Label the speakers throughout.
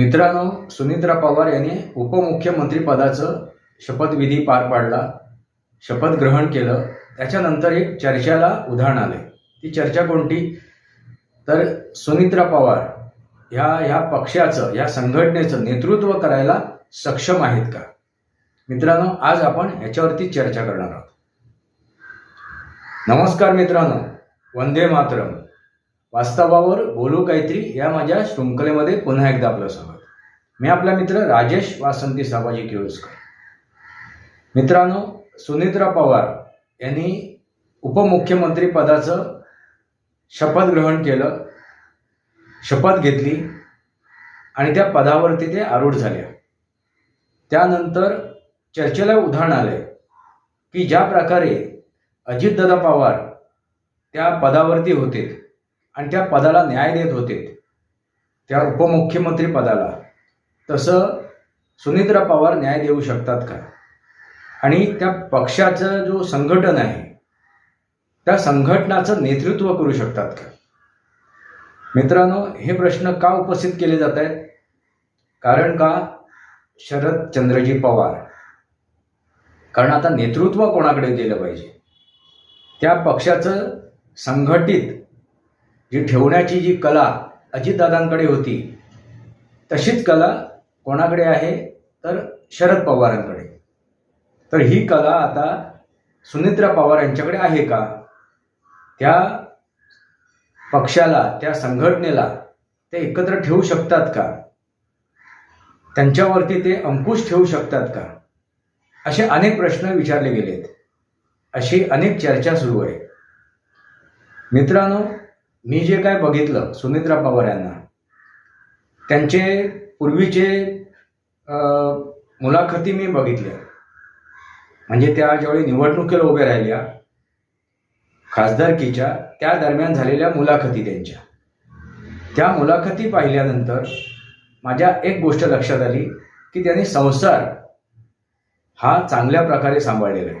Speaker 1: मित्रांनो सुनित्रा पवार यांनी उपमुख्यमंत्रीपदाचं शपथविधी पार पाडला शपथ ग्रहण केलं. त्याच्यानंतर एक चर्चेला उधाण आले. ती चर्चा कोणती? तर सुनित्रा पवार ह्या ह्या पक्षाचं ह्या संघटनेचं नेतृत्व करायला सक्षम आहेत का? मित्रांनो आज आपण ह्याच्यावरती चर्चा करणार आहोत. नमस्कार मित्रांनो. वंदे मातरम. वास्तवावर बोलू काहीतरी या माझ्या शृंखलेमध्ये पुन्हा एकदा आपलं स्वागत. मी आपला मित्र राजेश वासंती साबाजी केळुसकर मित्रांनो सुनित्रा पवार यांनी उपमुख्यमंत्री पदाचं शपथ ग्रहण केलं शपथ घेतली आणि त्या पदावरती ते आरूढ झाल्या त्यानंतर चर्चेला उदाहरण आलंय की ज्या प्रकारे अजितदादा पवार त्या पदावरती होते आणि त्या पदाला न्याय देत होते. त्या उपमुख्यमंत्री पदाला. तसं सुनित्रा पवार न्याय देऊ शकतात का? आणि त्या पक्षाचं जो संघटन आहे त्या संघटनाचं नेतृत्व करू शकतात का? मित्रांनो हे प्रश्न का उपस्थित केले जात आहेत? कारण का? शरद चंद्रजी पवार. कारण आता नेतृत्व कोणाकडे गेलं पाहिजे? त्या पक्षाचं संघटित जी ठेवण्याची जी कला अजितदादांकडे होती तशीच कला कोणाकडे आहे? तर शरद पवारांकडे. तर ही कला आता सुनित्रा पवार यांच्याकडे आहे का? त्या पक्षाला त्या संघटनेला ते एकत्र ठेवू शकतात का? त्यांच्यावरती ते अंकुश ठेवू शकतात का? असे अनेक प्रश्न विचारले गेलेत. अशी अनेक चर्चा सुरू आहे. मित्रांनो मी जे काय बघितलं सुमित्रा पवार यांना त्यांचे पूर्वीचे मुलाखती मी बघितल्या. म्हणजे त्या ज्यावेळी निवडणुकीला उभ्या राहिल्या खासदारकीच्या त्या दरम्यान झालेल्या मुलाखती त्यांच्या. त्या मुलाखती पाहिल्यानंतर माझ्या एक गोष्ट लक्षात आली की त्यांनी संसार हा चांगल्या प्रकारे सांभाळलेला आहे.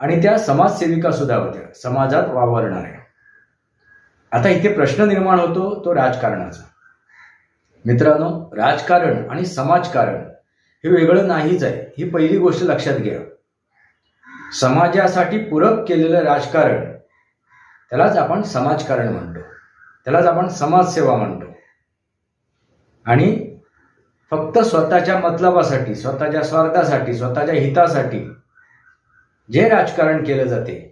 Speaker 1: आणि त्या समाजसेविका सुद्धा होत्या. समाजात वावरणाऱ्या. आता इथे प्रश्न निर्माण होतो तो राजकारणाचा. मित्रांनो राजकारण आणि समाजकारण हे वेगळं नाहीच आहे. ही पहिली गोष्ट लक्षात घ्या. समाजासाठी पूरक केलेलं राजकारण त्यालाच आपण समाजकारण म्हणतो. त्यालाच आपण समाजसेवा म्हणतो. आणि फक्त स्वतःच्या मतलबासाठी स्वतःच्या स्वार्थासाठी स्वतःच्या हितासाठी जे राजकारण केलं जाते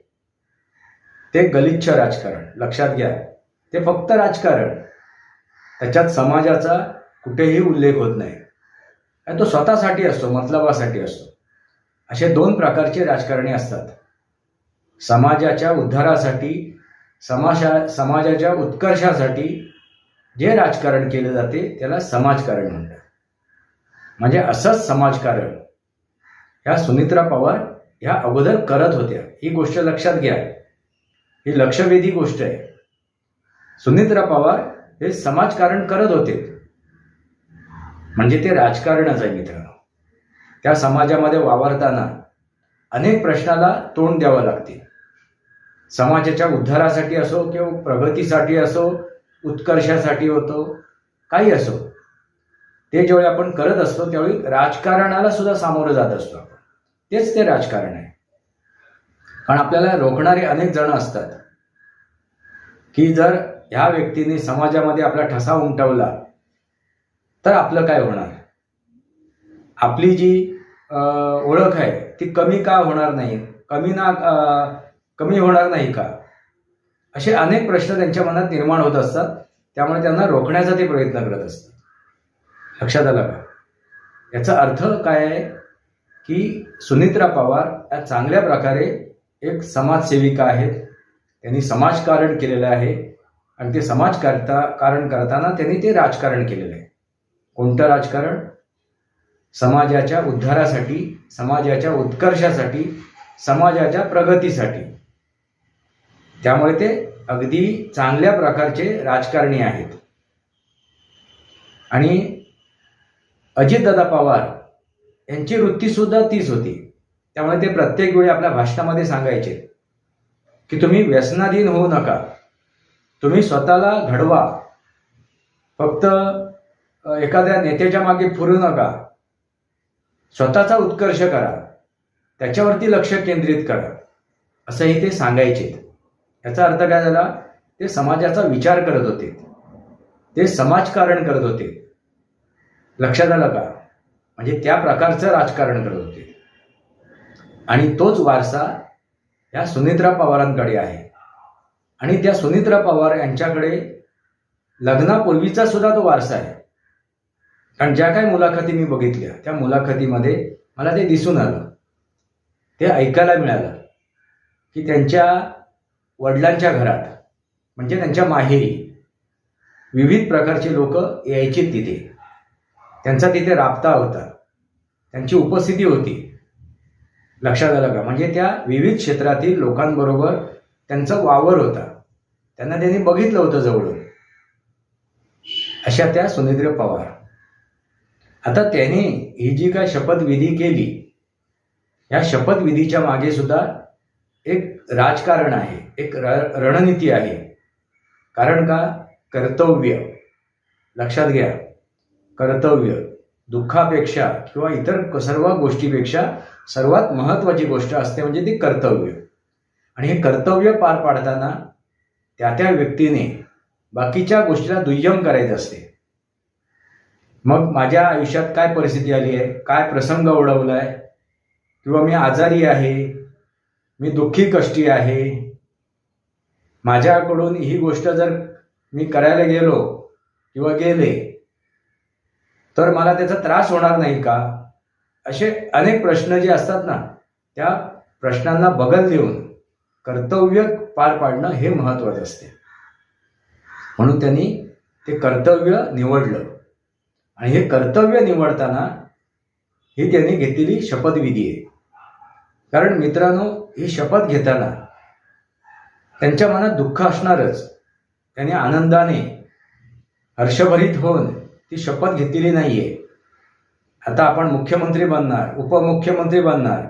Speaker 1: ते गलिच्छ राजकारण लक्षात घ्या. ते फक्त राजकारण. त्याच्यात समाजाचा कुठेही उल्लेख होत नाही. आणि तो स्वतःसाठी असतो मतलबासाठी असतो. असे दोन प्रकारचे राजकारणी असतात. समाजाच्या उद्धारासाठी समाजा समाजाच्या उत्कर्षासाठी जे राजकारण केलं जाते त्याला समाजकारण म्हणतात. म्हणजे असंच समाजकारण. ह्या सुमित्रा पवार ह्या अगोदर करत होत्या. ही गोष्ट लक्षात घ्या. ही लक्षवेधी गोष्ट आहे. सुनित्रा पवार हे समाजकारण करत होते. म्हणजे ते राजकारणच आहे मित्रांनो. त्या समाजामध्ये वावरताना अनेक प्रश्नाला तोंड द्यावं लागते. समाजाच्या उद्धारासाठी असो किंवा प्रगतीसाठी असो उत्कर्षासाठी होतो काही असो. ते ज्यावेळी आपण करत असतो त्यावेळी राजकारणाला सुद्धा सामोरं जात असतो आपण. तेच ते राजकारण आहे. कारण आपल्याला रोखणारे अनेक जण असतात. की जर ह्या व्यक्तीने समाजामध्ये आपला ठसा उमटवला तर आपलं काय होणार? आपली जी ओळख आहे ती कमी का होणार नाही? कमी ना कमी होणार नाही का? असे अनेक प्रश्न त्यांच्या मनात निर्माण होत असतात. त्यामुळे त्यांना रोखण्याचा ते प्रयत्न करत असतात. लक्षात आलं का? याचा अर्थ काय आहे? की सुनित्रा पवार या चांगल्या प्रकारे एक समाजसेविका आहेत. त्यांनी समाजकारण केलेलं आहे. आणि ते समाजकारता कारण करताना त्यांनी ते राजकारण केलेलं आहे. कोणतं राजकारण? समाजाच्या उद्धारासाठी समाजाच्या उत्कर्षासाठी समाजाच्या प्रगतीसाठी. त्यामुळे ते अगदी चांगल्या प्रकारचे राजकारणी आहेत. आणि अजितदादा पवार यांची वृत्तीसुद्धा तीच होती. त्यामुळे ते प्रत्येक वेळी आपल्या भाषणामध्ये सांगायचे की तुम्ही व्यसनाधीन होऊ नका. तुम्ही स्वतःला घडवा. फक्त एखाद्या नेत्याच्या मागे फिरू नका. स्वतःचा उत्कर्ष करा. त्याच्यावरती लक्ष केंद्रित करा. असंही ते सांगायचे. याचा अर्थ काय झाला? ते समाजाचा विचार करत होते. ते समाजकारण करत होते. लक्षात आलं का? म्हणजे त्या प्रकारचं राजकारण करत होते. आणि तोच वारसा या सुनित्रा पवारांकडे आहे. आणि त्या सुनित्रा पवार यांच्याकडे लग्नापूर्वीचा सुद्धा तो वारसा आहे. कारण ज्या काही मुलाखती मी बघितल्या त्या मुलाखतीमध्ये मला ते दिसून आलं. ते ऐकायला मिळालं की त्यांच्या वडिलांच्या घरात म्हणजे त्यांच्या माहेरी विविध प्रकारचे लोक यायचे तिथे. त्यांचा तिथे राबता होता. त्यांची उपस्थिती होती. लक्षात आलं का? म्हणजे त्या विविध क्षेत्रातील लोकांबरोबर त्यांचा वावर होता. त्यांना त्यांनी बघितलं होतं जवळून. अशा त्या सुनिद्र पवार. आता त्याने ही जी काय शपथविधी केली या शपथविधीच्या मागे सुद्धा एक राजकारण आहे एक र- रणनीती आहे. कारण का? कर्तव्य. लक्षात घ्या. कर्तव्य. दुःखापेक्षा किंवा इतर सर्व गोष्टीपेक्षा सर्वात महत्त्वाची गोष्ट असते म्हणजे ती कर्तव्य. आणि हे कर्तव्य पार पाडताना त्या त्या व्यक्तीने बाकीच्या गोष्टीला दुय्यम करायचं असते. मग माझ्या आयुष्यात काय परिस्थिती आली आहे? काय प्रसंग ओढवला आहे किंवा मी आजारी आहे? मी दुःखी कष्टी आहे? माझ्याकडून ही गोष्ट जर मी करायला गेलो किंवा गेले तर मला त्याचा त्रास होणार नाही का? असे अनेक प्रश्न जे असतात ना त्या प्रश्नांना बगल देऊन कर्तव्य पार पाडणं हे महत्वाचं असते. म्हणून त्यांनी ते कर्तव्य निवडलं. आणि हे कर्तव्य निवडताना ही त्यांनी घेतलेली शपथविधी आहे. कारण मित्रांनो ही शपथ घेताना त्यांच्या मनात दुःख असणारच. त्यांनी आनंदाने हर्षभरीत होऊन ती शपथ घेतलेली नाहीये. आता आपण मुख्यमंत्री बनणार उपमुख्यमंत्री बनणार.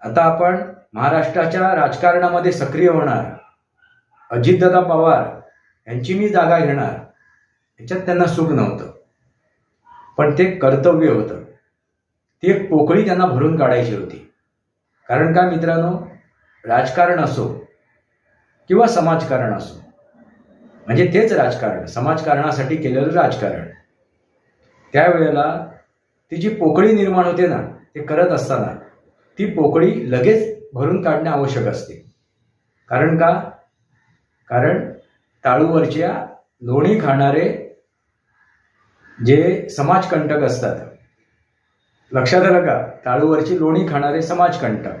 Speaker 1: आता आपण महाराष्ट्राच्या राजकारणामध्ये सक्रिय होणार. अजितदादा पवार यांची मी जागा घेणार. याच्यात त्यांना सुख नव्हतं. पण ते कर्तव्य होतं. ती एक पोकळी त्यांना भरून काढायची होती. कारण का मित्रांनो? राजकारण असो किंवा समाजकारण असो. म्हणजे तेच राजकारण समाजकारणासाठी केलेलं राजकारण. त्यावेळेला ती जी पोकळी निर्माण होते ना ते करत असताना ती पोकळी लगेच भरून काढणे आवश्यक असते. कारण का? कारण टाळूवरच्या लोणी खाणारे जे समाजकंटक असतात लक्षात आलं का? टाळूवरची लोणी खाणारे समाजकंटक.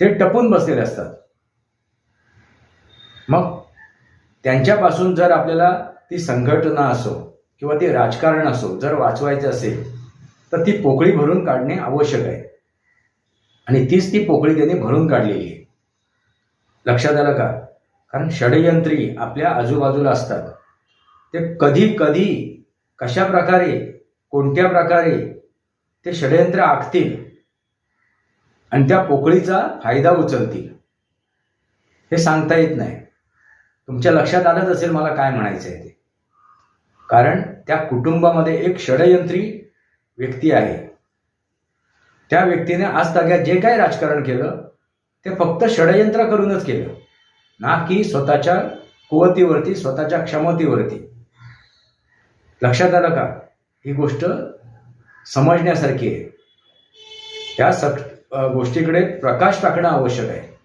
Speaker 1: ते टपून बसलेले असतात. मग त्यांच्यापासून जर आपल्याला ती संघटना असो किंवा ते राजकारण असो जर वाचवायचं असेल तर ती पोकळी भरून काढणे आवश्यक आहे. आणि तीच ती पोकळी त्यांनी भरून काढलेली आहे. लक्षात आलं का? कारण षडयंत्री आपल्या आजूबाजूला असतात. ते कधी कधी कशा प्रकारे कोणत्या प्रकारे ते षडयंत्र आखतील आणि त्या पोकळीचा फायदा उचलतील हे सांगता येत नाही. तुमच्या लक्षात आलंच असेल मला काय म्हणायचं आहे ते. कारण त्या कुटुंबामध्ये एक षडयंत्री व्यक्ती आहे. त्या व्यक्तीने आज ताग्यात जे काही राजकारण केलं ते फक्त षडयंत्र करूनच केलं. ना की स्वतःच्या कुवतीवरती स्वतःच्या क्षमतेवरती. लक्षात आलं का? ही गोष्ट समजण्यासारखी आहे. त्या सग गोष्टीकडे प्रकाश टाकणं आवश्यक आहे.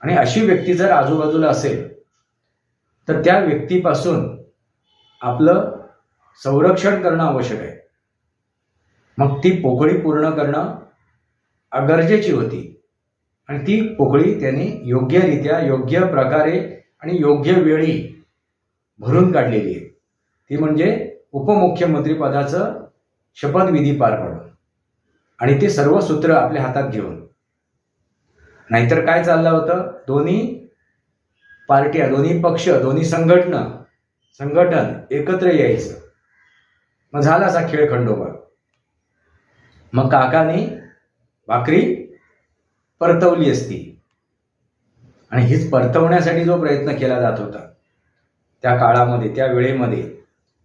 Speaker 1: आणि अशी व्यक्ती जर आजूबाजूला असेल तर त्या व्यक्तीपासून आपलं संरक्षण करणं आवश्यक आहे. मग ती पोकळी पूर्ण करणं गरजेची होती. आणि ती पोकळी त्यांनी योग्यरित्या योग्य प्रकारे आणि योग्य वेळी भरून काढलेली आहे. ती म्हणजे उपमुख्यमंत्रीपदाचं शपथविधी पार पाडून. आणि ते सर्व सूत्र आपल्या हातात घेऊन. नाहीतर काय चाललं होतं? दोन्ही पार्ट्या दोन्ही पक्ष दोन्ही संघटना संघटन एकत्र यायचं. मग झाला असा खेळ खंडोबा. मग काकाने भाकरी परतवली असती. आणि हीच परतवण्यासाठी जो प्रयत्न केला जात होता त्या काळामध्ये त्या वेळेमध्ये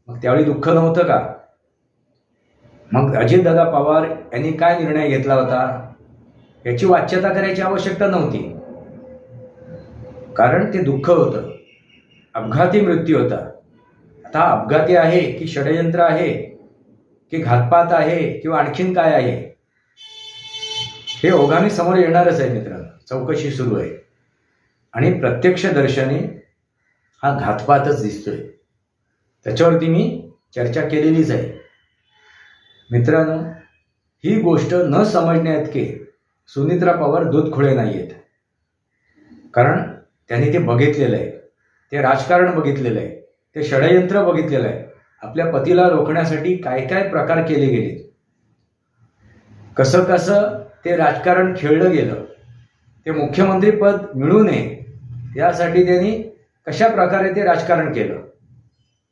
Speaker 1: मग मग त्यावेळी दुःख नव्हतं का? मग अजितदादा पवार यांनी काय निर्णय घेतला होता? याची वाच्यता करायची आवश्यकता नव्हती. कारण ते दुःख होतं. अपघाती मृत्यू होता. आता अपघाती आहे की षडयंत्र आहे की घातपात आहे किंवा आणखीन काय आहे? हे ओघामी समोर येणारच आहे मित्रांनो. चौकशी सुरू आहे. आणि प्रत्यक्षदर्शनी हा घातपातच दिसतोय. त्याच्यावरती मी चर्चा केलेलीच आहे. मित्रांनो ही गोष्ट न समजण्याइतके सुनित्रा पवार दूधखोळे नाही आहेत कारण त्यांनी ते बघितलेलं आहे. ते राजकारण बघितलेलं आहे. ते षडयंत्र बघितलेलं आहे. आपल्या पतीला रोखण्यासाठी काय काय प्रकार केले गेले? कसं कसं ते राजकारण खेळलं गेलं? ते मुख्यमंत्रीपद मिळू नये यासाठी त्यांनी कशा प्रकारे ते राजकारण केलं?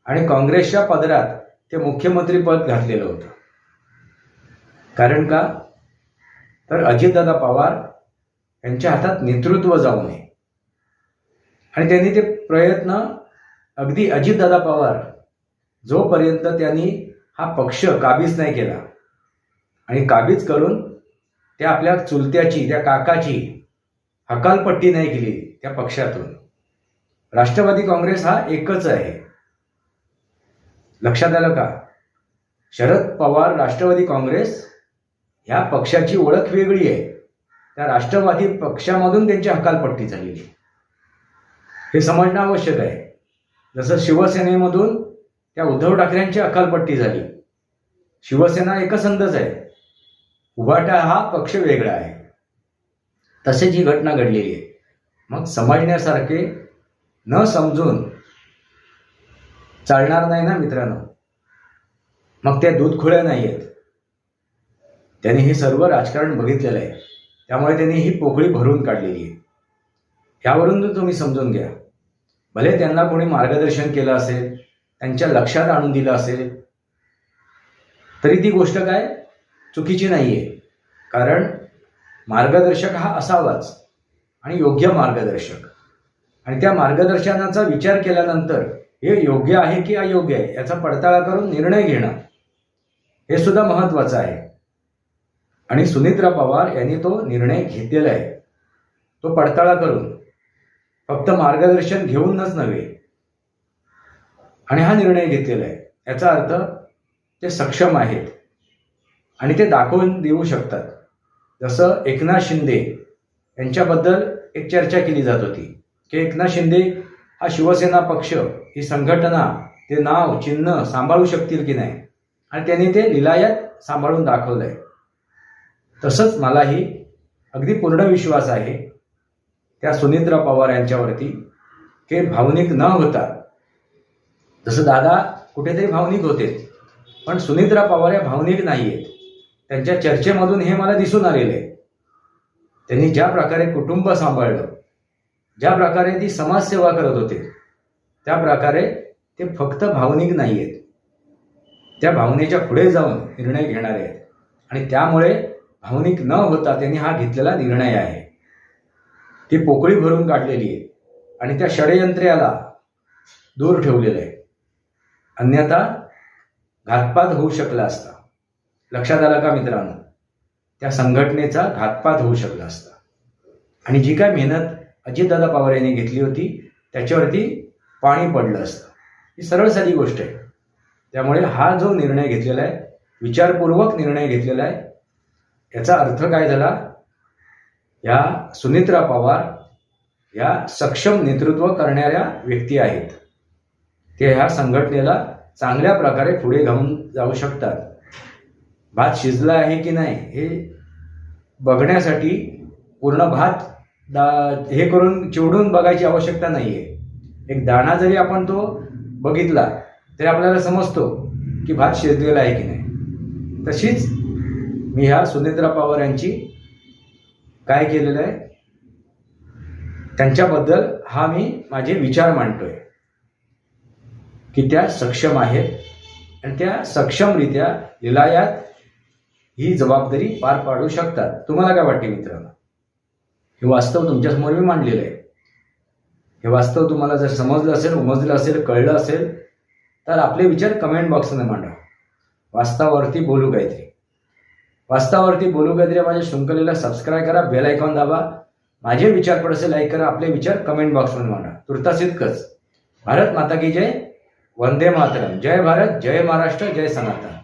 Speaker 1: आणि काँग्रेसच्या पदरात ते मुख्यमंत्रीपद घातलेलं होतं. कारण का? तर अजितदादा पवार यांच्या हातात नेतृत्व जाऊ नये. आणि त्यांनी ते प्रयत्न अगदी अजितदादा पवार जोपर्यंत त्यांनी हा पक्ष काबीज नाही केला आणि काबीज करून त्या आपल्या चुलत्याची त्या काकाची हकालपट्टी नाही केली त्या पक्षातून. राष्ट्रवादी काँग्रेस हा एकच आहे. लक्षात आलं का? शरद पवार राष्ट्रवादी काँग्रेस ह्या पक्षाची ओळख वेगळी आहे. त्या राष्ट्रवादी पक्षामधून त्यांची हकालपट्टी झालेली आहे. हे समजणं आवश्यक आहे. जसं शिवसेनेमधून त्या उद्धव ठाकरेंची अकालपट्टी झाली. शिवसेना एकसंधच आहे. उभाटा हा पक्ष वेगळा आहे. तसेच ही घटना घडलेली आहे. मग समजण्यासारखे न समजून चालणार नाही ना मित्रांनो? मग त्या दूधखोळ्या नाही आहेत. त्यांनी हे सर्व राजकारण बघितलेलं आहे. त्यामुळे त्यांनी ही पोकळी भरून काढलेली आहे. यावरून तुम्ही समजून घ्या. भले त्यांना कोणी मार्गदर्शन केलं असेल त्यांच्या लक्षात आणून दिलं असेल तरी ती गोष्ट काय? चुकीची नाही आहे कारण मार्गदर्शक हा असावाच आणि योग्य मार्गदर्शक. आणि त्या मार्गदर्शनाचा विचार केल्यानंतर हे योग्य आहे की अयोग्य आहे याचा पडताळा करून निर्णय घेणं हे सुद्धा महत्वाचं आहे. आणि सुनित्रा पवार यांनी तो निर्णय घेतलेला आहे. तो पडताळा करून फक्त मार्गदर्शन घेऊनच नव्हे. आणि हा निर्णय घेतलेला आहे. याचा अर्थ ते सक्षम आहेत. आणि ते दाखवून देऊ शकतात. जसं एकनाथ शिंदे यांच्याबद्दल एक चर्चा केली जात होती की एकनाथ शिंदे हा शिवसेना पक्ष ही संघटना ते नाव चिन्ह सांभाळू शकतील की नाही? आणि त्यांनी ते लिलायत सांभाळून दाखवलं आहे तसंच मलाही अगदी पूर्ण विश्वास आहे त्या सुनित्रा पवार यांच्यावरती हे भावनिक न होता जसं दादा कुठेतरी भावनिक होते पण सुनित्रा पवार या भावनिक नाही आहेत त्यांच्या चर्चेमधून हे मला दिसून आलेलं आहे. त्यांनी ज्या प्रकारे कुटुंब सांभाळलं ज्या प्रकारे ती समाजसेवा करत होते त्या प्रकारे ते फक्त भावनिक नाही आहेत त्या भावनेच्या पुढे जाऊन निर्णय घेणारे आहेत. आणि त्यामुळे भावनिक न होता त्यांनी हा घेतलेला निर्णय आहे. ती पोकळी भरून काढलेली आहे. आणि त्या षडयंत्र्याला दूर ठेवलेलं आहे. अन्यथा घातपात होऊ शकला असता. लक्षात आलं का मित्रांनो? त्या संघटनेचा घातपात होऊ शकला असता. आणि जी काय मेहनत अजितदादा पवार यांनी घेतली होती त्याच्यावरती पाणी पडलं असतं. ही सरळ साधी गोष्ट आहे. त्यामुळे हा जो निर्णय घेतलेला आहे विचारपूर्वक निर्णय घेतलेला आहे याचा अर्थ काय झाला? या सुनित्रा पवार या सक्षम नेतृत्व करणाऱ्या व्यक्ती आहेत. ते ह्या संघटनेला चांगल्या प्रकारे पुढे घेऊन जाऊ शकतात. भात शिजला आहे की नाही हे बघण्यासाठी पूर्ण भात दा हे करून चिवडून बघायची आवश्यकता नाही आहे एक दाणा जरी आपण तो बघितला तरी आपल्याला समजतो की भात शिजलेला आहे की नाही. तशीच मी ह्या सुनित्रा पवार यांची काय केलेलं आहे? त्यांच्याबद्दल हा मी माझे विचार मांडतोय. की त्या सक्षम आहेत आणि त्या सक्षमरित्या लिलायात ही जबाबदारी पार पाडू शकतात. तुम्हाला काय वाटते मित्रांनो? हे वास्तव तुमच्यासमोर मी मांडलेलं आहे. हे वास्तव तुम्हाला जर समजलं असेल उमजलं असेल कळलं असेल तर आपले विचार कमेंट बॉक्समध्ये मांडा. वास्तवावरती बोलू काहीतरी. वास्तवावरती बोलू काहीतरी माझ्या शृंखलेला सबस्क्राईब करा बेल आयकॉन दाबा. माझे विचार पडसे लाईक करा आपले विचार कमेंट बॉक्समध्ये मांडा. तुर्तास इतकंच. भारत माता की जय. वंदे मातरम. जय भारत जय महाराष्ट्र जय सनातन.